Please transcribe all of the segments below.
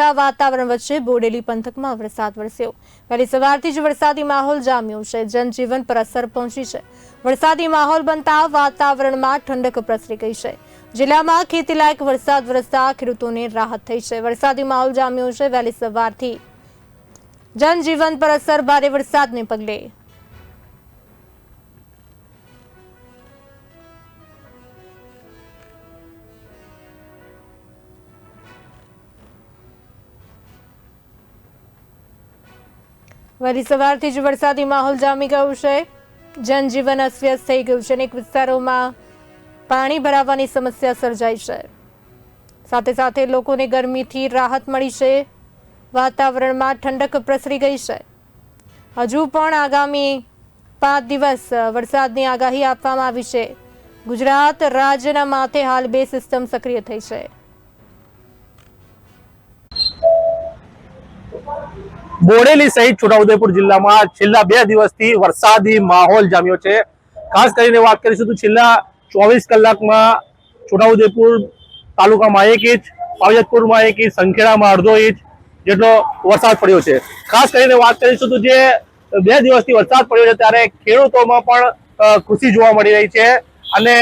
વાદળછા વાતાવરણ વચ્ચે બોડેલી પંથકમાં વરસાદ વરસ્યો. વહેલી સવારથી જ વરસાદી માહોલ જામ્યો છે. જનજીવન પર અસર પહોંચી છે. વરસાદી માહોલ બનતા વાતાવરણમાં ઠંડક પ્રસરી ગઈ છે. જિલ્લામાં ખેતીલાયક વરસાદ વરસતા ખેડૂતોને રાહત થઈ છે. વરસાદી માહોલ જામ્યો છે વહેલી સવારથી. જનજીવન પર અસર, ભારે વરસાદને પગલે. વહેલી સવારથી જ વરસાદી માહોલ જામી ગયો છે. જનજીવન અસ્વ્યસ્ત થઈ ગયું છે અનેક વિસ્તારોમાં પાણી ભરાવાની સમસ્યા સર્જાઈ છે. સાથે સાથે લોકોને ગરમીથી રાહત મળી છે. વાતાવરણમાં ઠંડક પ્રસરી ગઈ છે. હજુ પણ આગામી પાંચ દિવસ વરસાદની આગાહી આપવામાં આવી છે. ગુજરાત રાજ્યના માથે હાલ બે સિસ્ટમ સક્રિય થઈ છે. બોડેલી સહિત છોટાઉદેપુર જિલ્લામાં છેલ્લા બે દિવસથી વરસાદી માહોલ જામ્યો છે. ખાસ કરીને વાત કરીશું તો છેલ્લા ચોવીસ કલાકમાં છોટાઉદેપુર તાલુકામાં એક ઇંચ પાવજતપુરમાં એક ઇંચ, સંખેડામાં અડધો ઇંચ જેટલો વરસાદ પડ્યો છે. ખાસ કરીને વાત કરીશું તો જે બે દિવસથી વરસાદ પડ્યો છે ત્યારે ખેડૂતોમાં પણ ખુશી જોવા મળી રહી છે અને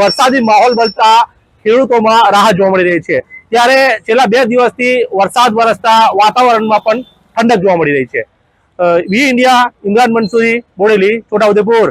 વરસાદી માહોલ બનતા ખેડૂતોમાં રાહત જોવા મળી રહી છે. ત્યારે છેલ્લા બે દિવસથી વરસાદ વરસતા વાતાવરણમાં પણ ઠંડક જોવા મળી રહી છે. V India Imran Mansuri Bodeli Chhota Udepur.